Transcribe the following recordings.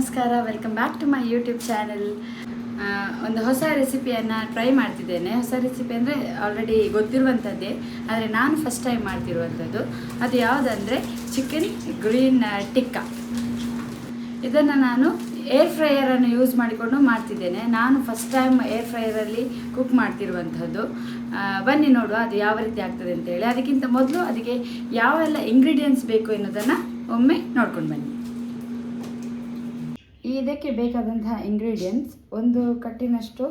ನಮಸ್ಕಾರ welcome back to my YouTube channel ಒಂದು ಹೊಸ ರೆಸಿಪಿಯನ್ನು ಟ್ರೈ ಮಾಡ್ತಿದ್ದೇನೆ. ಹೊಸ ರೆಸಿಪಿ ಅಂದರೆ ಆಲ್ರೆಡಿ ಗೊತ್ತಿರುವಂಥದ್ದೇ ಆದರೆ ನಾನು ಫಸ್ಟ್ ಟೈಮ್ ಮಾಡ್ತಿರುವಂಥದ್ದು ಅದು ಯಾವುದಂದರೆ ಚಿಕನ್ ಗ್ರೀನ್ ಟಿಕ್ಕ ಇದನ್ನು ನಾನು ಏರ್ ಫ್ರೈಯರನ್ನು ಯೂಸ್ ಮಾಡಿಕೊಂಡು ಮಾಡ್ತಿದ್ದೇನೆ. ನಾನು ಫಸ್ಟ್ ಟೈಮ್ ಏರ್ ಫ್ರೈಯರಲ್ಲಿ ಕುಕ್ ಮಾಡ್ತಿರುವಂಥದ್ದು ಬನ್ನಿ ನೋಡುವ ಅದು ಯಾವ ರೀತಿ ಆಗ್ತದೆ ಅಂತೇಳಿ ಅದಕ್ಕಿಂತ ಮೊದಲು ಅದಕ್ಕೆ ಯಾವೆಲ್ಲ ಇಂಗ್ರೀಡಿಯೆಂಟ್ಸ್ ಬೇಕು ಎನ್ನುವುದನ್ನು ಒಮ್ಮೆ ನೋಡ್ಕೊಂಡು ಬನ್ನಿ. ಇದಕ್ಕೆ ಬೇಕಾದಂತಹ ಇಂಗ್ರೀಡಿಯೆಂಟ್ಸ್ ಒಂದು ಕಟ್ಟಿನಷ್ಟು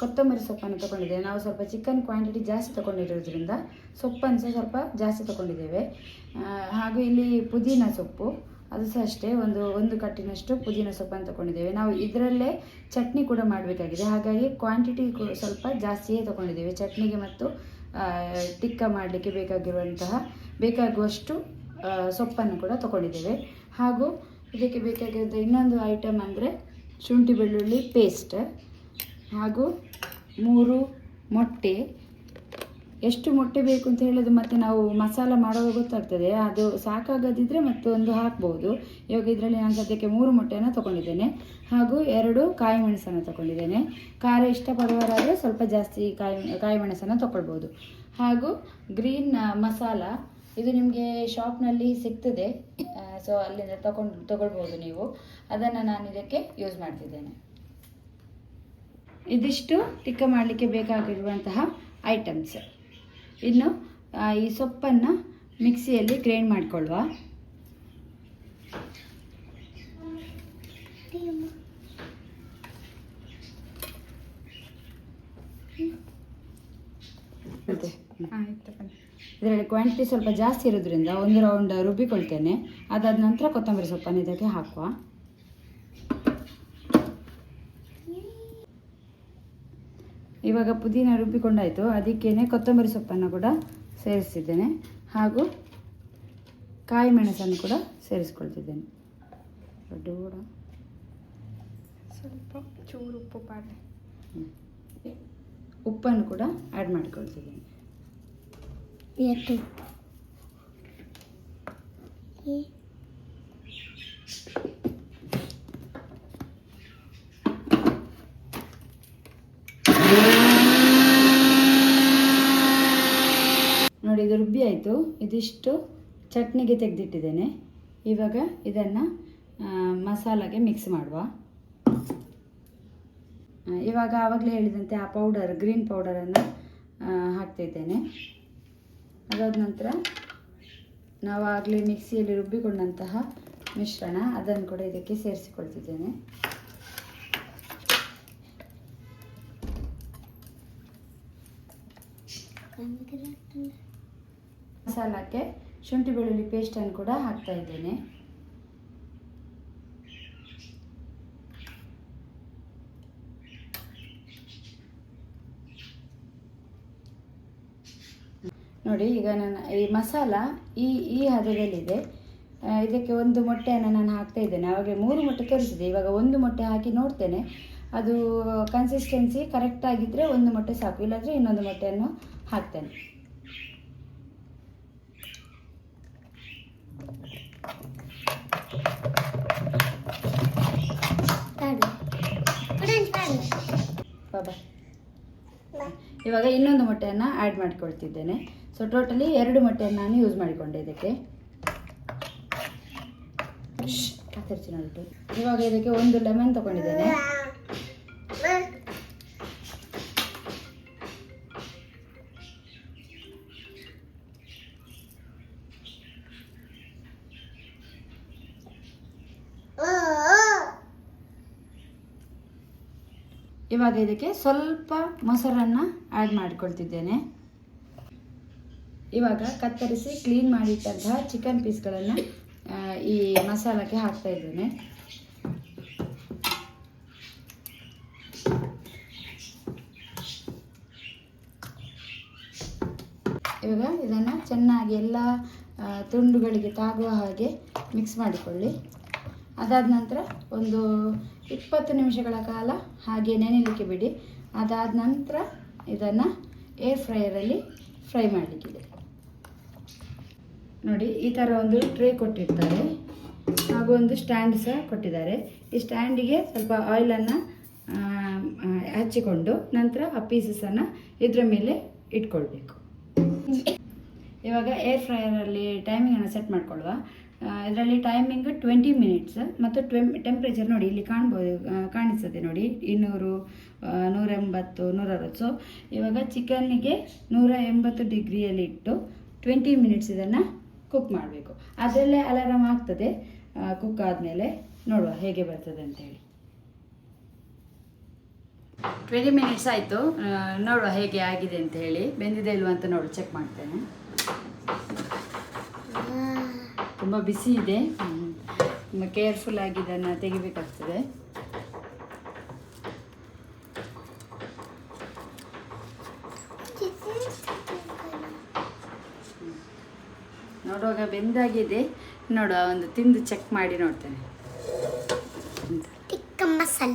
ಕೊತ್ತಂಬರಿ ಸೊಪ್ಪನ್ನು ತಗೊಂಡಿದ್ದೇವೆ. ನಾವು ಸ್ವಲ್ಪ ಚಿಕನ್ ಕ್ವಾಂಟಿಟಿ ಜಾಸ್ತಿ ತಗೊಂಡಿರೋದ್ರಿಂದ ಸೊಪ್ಪನ್ನು ಸಹ ಸ್ವಲ್ಪ ಜಾಸ್ತಿ ತಗೊಂಡಿದ್ದೇವೆ. ಹಾಗೂ ಇಲ್ಲಿ ಪುದೀನ ಸೊಪ್ಪು, ಅದು ಸಹ ಅಷ್ಟೇ, ಒಂದು ಒಂದು ಕಟ್ಟಿನಷ್ಟು ಪುದೀನ ಸೊಪ್ಪನ್ನು ತಗೊಂಡಿದ್ದೇವೆ. ನಾವು ಇದರಲ್ಲೇ ಚಟ್ನಿ ಕೂಡ ಮಾಡಬೇಕಾಗಿದೆ. ಹಾಗಾಗಿ ಕ್ವಾಂಟಿಟಿ ಸ್ವಲ್ಪ ಜಾಸ್ತಿಯೇ ತಗೊಂಡಿದ್ದೇವೆ. ಚಟ್ನಿಗೆ ಮತ್ತು ಟಿಕ್ಕ ಮಾಡಲಿಕ್ಕೆ ಬೇಕಾಗಿರುವಂತಹ, ಬೇಕಾಗುವಷ್ಟು ಸೊಪ್ಪನ್ನು ಕೂಡ ತಗೊಂಡಿದ್ದೇವೆ. ಹಾಗೂ ಇದಕ್ಕೆ ಬೇಕಾಗಿದ್ದ ಇನ್ನೊಂದು ಐಟಮ್ ಅಂದರೆ ಶುಂಠಿ ಬೆಳ್ಳುಳ್ಳಿ ಪೇಸ್ಟ್ ಹಾಗೂ ಮೂರು ಮೊಟ್ಟೆ. ಎಷ್ಟು ಮೊಟ್ಟೆ ಬೇಕು ಅಂತ ಹೇಳೋದು ಮತ್ತೆ ನಾವು ಮಸಾಲ ಮಾಡುವಾಗ ಗೊತ್ತಾಗ್ತದೆ. ಅದು ಸಾಕಾಗದಿದ್ದರೆ ಮತ್ತೊಂದು ಹಾಕ್ಬೋದು. ಇವಾಗ ಇದರಲ್ಲಿ ನಾನು ಸದ್ಯಕ್ಕೆ ಮೂರು ಮೊಟ್ಟೆಯನ್ನು ತೊಗೊಂಡಿದ್ದೇನೆ. ಹಾಗೂ ಎರಡು ಕಾಯಿ ಮೆಣಸನ್ನು ತೊಗೊಂಡಿದ್ದೇನೆ. ಖಾರ ಇಷ್ಟಪಡುವವರಾದರೆ ಸ್ವಲ್ಪ ಜಾಸ್ತಿ ಕಾಯಿ ಕಾಯಿ ಮೆಣಸನ್ನು ಹಾಗೂ ಗ್ರೀನ್ ಮಸಾಲ. ಇದು ನಿಮಗೆ ಶಾಪ್ನಲ್ಲಿ ಸಿಗ್ತದೆ. ಸೊ ಅಲ್ಲಿಂದ ತಗೊಂಡು ತಗೊಳ್ಬೋದು ನೀವು. ಅದನ್ನು ನಾನು ಇದಕ್ಕೆ ಯೂಸ್ ಮಾಡ್ತಿದ್ದೇನೆ. ಇದಿಷ್ಟು ಟಿಕ್ಕ ಮಾಡಲಿಕ್ಕೆ ಬೇಕಾಗಿರುವಂತಹ ಐಟಮ್ಸ್ ಇನ್ನು ಈ ಸೊಪ್ಪನ್ನು ಮಿಕ್ಸಿಯಲ್ಲಿ ಗ್ರೈಂಡ್ ಮಾಡಿಕೊಳ್ಳುವ. ಬನ್ನಿ ಇದರಲ್ಲಿ ಕ್ವಾಂಟಿಟಿ ಸ್ವಲ್ಪ ಜಾಸ್ತಿ ಇರೋದ್ರಿಂದ ಒಂದು ರೌಂಡ್ ರುಬ್ಬಿಕೊಳ್ತೇನೆ. ಅದಾದ ನಂತರ ಕೊತ್ತಂಬರಿ ಸೊಪ್ಪನ್ನು ಇದಕ್ಕೆ ಹಾಕುವ. ಇವಾಗ ಪುದೀನ ರುಬ್ಬಿಕೊಂಡಾಯಿತು. ಅದಕ್ಕೇನೆ ಕೊತ್ತಂಬರಿ ಸೊಪ್ಪನ್ನು ಕೂಡ ಸೇರಿಸ್ತಿದ್ದೇನೆ. ಹಾಗೂ ಕಾಯಿ ಮೆಣಸನ್ನು ಕೂಡ ಸೇರಿಸ್ಕೊಳ್ತಿದ್ದೇನೆ. ದೊಡ್ಡ ಕೂಡ ಸ್ವಲ್ಪ ಚೂರು ಉಪ್ಪು ಉಪ್ಪನ್ನು ಕೂಡ ಆ್ಯಡ್ ಮಾಡಿಕೊಳ್ತಿದ್ದೇನೆ. ನೋಡಿ, ಇದು ರುಬ್ಬಿ ಆಯಿತು. ಇದಿಷ್ಟು ಚಟ್ನಿಗೆ ತೆಗೆದಿಟ್ಟಿದ್ದೇನೆ. ಇವಾಗ ಇದನ್ನು ಮಸಾಲೆಗೆ ಮಿಕ್ಸ್ ಮಾಡುವ. ಇವಾಗ ಆವಾಗಲೇ ಹೇಳಿದಂತೆ ಆ ಪೌಡರ್ ಗ್ರೀನ್ ಪೌಡರನ್ನು ಹಾಕ್ತಿದ್ದೇನೆ. ಅದಾದ ನಂತರ ನಾವು ಆಗಲೇ ಮಿಕ್ಸಿಯಲ್ಲಿ ರುಬ್ಬಿಕೊಂಡಂತಹ ಮಿಶ್ರಣ ಅದನ್ನು ಕೂಡ ಇದಕ್ಕೆ ಸೇರಿಸಿಕೊಳ್ತಿದ್ದೇನೆ. ಮಸಾಲಕ್ಕೆ ಶುಂಠಿ ಬೆಳ್ಳುಳ್ಳಿ ಪೇಸ್ಟನ್ನು ಕೂಡ ಹಾಕ್ತಾ ಇದ್ದೇನೆ. ನೋಡಿ ಈಗ ನಾನು ಈ ಮಸಾಲ ಈ ಈ ಹದದಲ್ಲಿದೆ. ಇದಕ್ಕೆ ಒಂದು ಮೊಟ್ಟೆಯನ್ನು ನಾನು ಹಾಕ್ತಾ ಇದ್ದೇನೆ. ಆವಾಗ ಮೂರು ಮೊಟ್ಟೆ ತೋರಿಸಿದೆ. ಇವಾಗ ಒಂದು ಮೊಟ್ಟೆ ಹಾಕಿ ನೋಡ್ತೇನೆ. ಅದು ಕನ್ಸಿಸ್ಟೆನ್ಸಿ ಕರೆಕ್ಟ್ ಆಗಿದ್ದರೆ ಒಂದು ಮೊಟ್ಟೆ ಸಾಕು. ಇಲ್ಲಾಂದರೆ ಇನ್ನೊಂದು ಮೊಟ್ಟೆಯನ್ನು ಹಾಕ್ತೇನೆ. ಬಾಬಾ ಇವಾಗ ಇನ್ನೊಂದು ಮೊಟ್ಟೆಯನ್ನು ಆ್ಯಡ್ ಮಾಡ್ಕೊಳ್ತಿದ್ದೇನೆ. ಸೊ ಟೋಟಲಿ ಎರಡು ಮೊಟ್ಟೆಯನ್ನು ನಾನು ಯೂಸ್ ಮಾಡಿಕೊಂಡೆ ಇದಕ್ಕೆ. ಇವಾಗ ಇದಕ್ಕೆ ಒಂದು ಲೆಮನ್ ತಗೊಂಡಿದ್ದೇನೆ. ಇವಾಗ ಇದಕ್ಕೆ ಸ್ವಲ್ಪ ಮೊಸರನ್ನು ಆ್ಯಡ್ ಮಾಡಿಕೊಳ್ತಿದ್ದೇನೆ. ಇವಾಗ ಕತ್ತರಿಸಿ ಕ್ಲೀನ್ ಮಾಡಿಟ್ಟಂತಹ ಚಿಕನ್ ಪೀಸ್ಗಳನ್ನು ಈ ಮಸಾಲಕ್ಕೆ ಹಾಕ್ತಾ ಇದ್ದೇನೆ. ಇವಾಗ ಇದನ್ನು ಚೆನ್ನಾಗಿ ಎಲ್ಲ ತುಂಡುಗಳಿಗೆ ತಾಗುವ ಹಾಗೆ ಮಿಕ್ಸ್ ಮಾಡಿಕೊಳ್ಳಿ. ಅದಾದ ನಂತರ ಒಂದು ಇಪ್ಪತ್ತು ನಿಮಿಷಗಳ ಕಾಲ ಹಾಗೆ ನೆನೆಯಲಿಕ್ಕೆ ಬಿಡಿ. ಅದಾದ ನಂತರ ಇದನ್ನು ಏರ್ ಫ್ರೈಯರಲ್ಲಿ ಫ್ರೈ ಮಾಡಲಿಕ್ಕಿದೆ. ನೋಡಿ, ಈ ಥರ ಒಂದು ಟ್ರೇ ಕೊಟ್ಟಿರ್ತಾರೆ. ಹಾಗೂ ಒಂದು ಸ್ಟ್ಯಾಂಡ್ ಸಹ ಕೊಟ್ಟಿದ್ದಾರೆ. ಈ ಸ್ಟ್ಯಾಂಡಿಗೆ ಸ್ವಲ್ಪ ಆಯಿಲನ್ನು ಹಚ್ಚಿಕೊಂಡು ನಂತರ ಆ ಪೀಸಸನ್ನು ಇದರ ಮೇಲೆ ಇಟ್ಕೊಳ್ಬೇಕು. ಇವಾಗ ಏರ್ ಫ್ರೈಯರಲ್ಲಿ ಟೈಮಿಂಗನ್ನು ಸೆಟ್ ಮಾಡ್ಕೊಳ್ಳುವ ಇದರಲ್ಲಿ ಟೈಮಿಂಗ್ ಟ್ವೆಂಟಿ ಮಿನಿಟ್ಸ್ ಮತ್ತು ಟ್ವೆಮ್ ಟೆಂಪ್ರೇಚರ್ ನೋಡಿ, ಇಲ್ಲಿ ಕಾಣ್ಬೋದು ಕಾಣಿಸ್ತದೆ ನೋಡಿ. ಇನ್ನೂರು ನೂರ ಎಂಬತ್ತು ನೂರ ಅರವತ್ತು ಸೊ ಇವಾಗ ಚಿಕನ್ನಿಗೆ ನೂರ ಎಂಬತ್ತು ಡಿಗ್ರಿಯಲ್ಲಿ ಇಟ್ಟು ಟ್ವೆಂಟಿ ಮಿನಿಟ್ಸ್ ಇದನ್ನು ಕುಕ್ ಮಾಡಬೇಕು. ಅದರಲ್ಲೇ ಅಲಾರಾಮ್ ಆಗ್ತದೆ. ಕುಕ್ ಆದಮೇಲೆ ನೋಡುವ ಹೇಗೆ ಬರ್ತದೆ ಅಂತೇಳಿ ಟ್ವೆಂಟಿ ಮಿನಿಟ್ಸ್ ಆಯಿತು. ನೋಡುವ ಹೇಗೆ ಆಗಿದೆ ಅಂತ ಹೇಳಿ. ಬೆಂದಿದೆ ಇಲ್ವಾ ಅಂತ ನೋಡು ಚೆಕ್ ಮಾಡ್ತೇನೆ. ತುಂಬ ಬಿಸಿ ಇದೆ. ತುಂಬ ಕೇರ್ಫುಲ್ ಆಗಿ ಇದನ್ನು ತೆಗಿಬೇಕಾಗ್ತದೆ. ನೋಡುವಾಗ ಬೆಂದಾಗಿದೆ. ನೋಡುವ ಒಂದು ತಿಂದು ಚೆಕ್ ಮಾಡಿ ನೋಡ್ತೇನೆ. ಟಿಕ್ಕ ಮಸಾಲ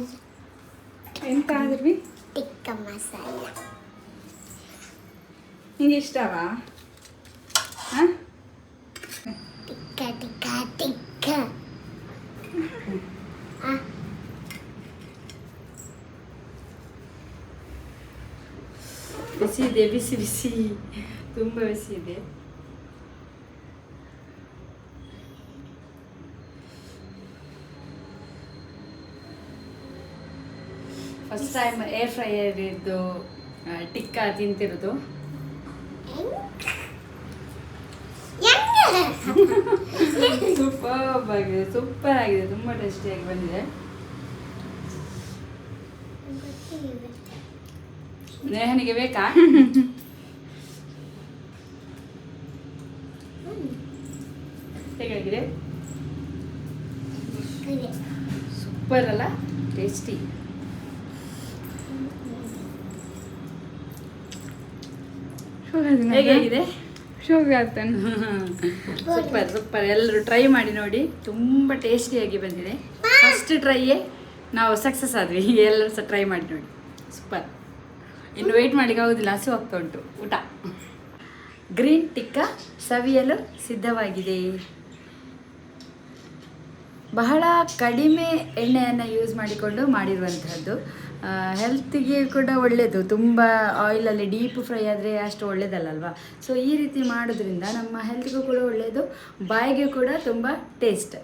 ಎಂತ ಆದ್ರಿ ಟಿಕ್ಕ ಮಸಾಲ ನಿಂಗೆ ಇಷ್ಟವಾ? ಹಾಂ ಟಿಕ್ಕ ಟಿಕ್ಕ ಟಿಕ್ಕ ಆ, ಬಿಸಿ ಇದೆ ಬಿಸಿ ಬಿಸಿ. ತುಂಬ ಬಿಸಿ ಇದೆ. ಫಸ್ಟ್ ಟೈಮ್ ಏರ್ ಫ್ರೈಯರ್ ಇದ್ದು ಟಿಕ್ಕಾ ತಿಂತಿರೋದು? ಸೂಪರ್ ಆಗಿದೆ ಸೂಪರ್ ಆಗಿದೆ ತುಂಬ ಟೇಸ್ಟಿಯಾಗಿ ಬಂದಿದೆ. ನೇಹನಿಗೆ ಬೇಕಾ? ಹೇಗಾಗಿದೆ? ಸೂಪರ್ ಅಲ್ಲ? ಟೇಸ್ಟಿ ಹೇಗಾಗಿದೆ? ಸೂಪರ್ ಸೂಪರ್ ಎಲ್ಲರೂ ಟ್ರೈ ಮಾಡಿ ನೋಡಿ. ತುಂಬ ಟೇಸ್ಟಿಯಾಗಿ ಬಂದಿದೆ. ಫಸ್ಟ್ ಟ್ರೈಯೇ ನಾವು ಸಕ್ಸಸ್ ಆದ್ವಿ. ಈಗ ಎಲ್ಲರೂ ಸಹ ಟ್ರೈ ಮಾಡಿ ನೋಡಿ. ಸೂಪರ್ ಇನ್ನು ವೆಯ್ಟ್ ಮಾಡಲಿಕ್ಕೆ ಆಗೋದಿಲ್ಲ, ಹಸು ಆಗ್ತಾ ಉಂಟು. ಊಟ. ಗ್ರೀನ್ ಟಿಕ್ಕ ಸವಿಯಲು ಸಿದ್ಧವಾಗಿದೆ. ಬಹಳ ಕಡಿಮೆ ಎಣ್ಣೆಯನ್ನು ಯೂಸ್ ಮಾಡಿಕೊಂಡು ಮಾಡಿರುವಂತಹದ್ದು. ಹೆಲ್ತಿಗೆ ಕೂಡ ಒಳ್ಳೆಯದು ತುಂಬ ಆಯಿಲಲ್ಲಿ ಡೀಪ್ ಫ್ರೈ ಆದರೆ ಅಷ್ಟು ಒಳ್ಳೆಯದಲ್ಲಲ್ವಾ ಸೊ ಈ ರೀತಿ ಮಾಡೋದ್ರಿಂದ ನಮ್ಮ ಹೆಲ್ತಿಗೂ ಕೂಡ ಒಳ್ಳೆಯದು ಬಾಯಿಗೆ ಕೂಡ ತುಂಬ ಟೇಸ್ಟ್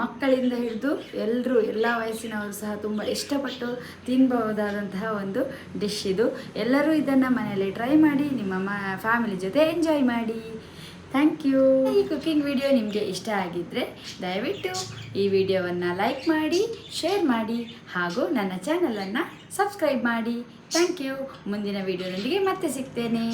ಮಕ್ಕಳಿಂದ ಹಿಡಿದು ಎಲ್ಲರೂ ಎಲ್ಲ ವಯಸ್ಸಿನವರು ಸಹ ತುಂಬ ಇಷ್ಟಪಟ್ಟು ತಿನ್ಬಹುದಾದಂತಹ ಒಂದು ಡಿಶ್ ಇದು. ಎಲ್ಲರೂ ಇದನ್ನು ಮನೆಯಲ್ಲಿ ಟ್ರೈ ಮಾಡಿ, ನಿಮ್ಮ ಮ ಫ್ಯಾಮಿಲಿ ಜೊತೆ ಎಂಜಾಯ್ ಮಾಡಿ. ಥ್ಯಾಂಕ್ ಯು ಈ ಕುಕಿಂಗ್ ವಿಡಿಯೋ ನಿಮಗೆ ಇಷ್ಟ ಆಗಿದ್ದರೆ ದಯವಿಟ್ಟು ಈ ವಿಡಿಯೋವನ್ನು ಲೈಕ್ ಮಾಡಿ ಶೇರ್ ಮಾಡಿ ಹಾಗೂ ನನ್ನ ಚಾನಲನ್ನು ಸಬ್ಸ್ಕ್ರೈಬ್ ಮಾಡಿ. ಥ್ಯಾಂಕ್ ಯು ಮುಂದಿನ ವಿಡಿಯೋದೊಂದಿಗೆ ಮತ್ತೆ ಸಿಗ್ತೇನೆ.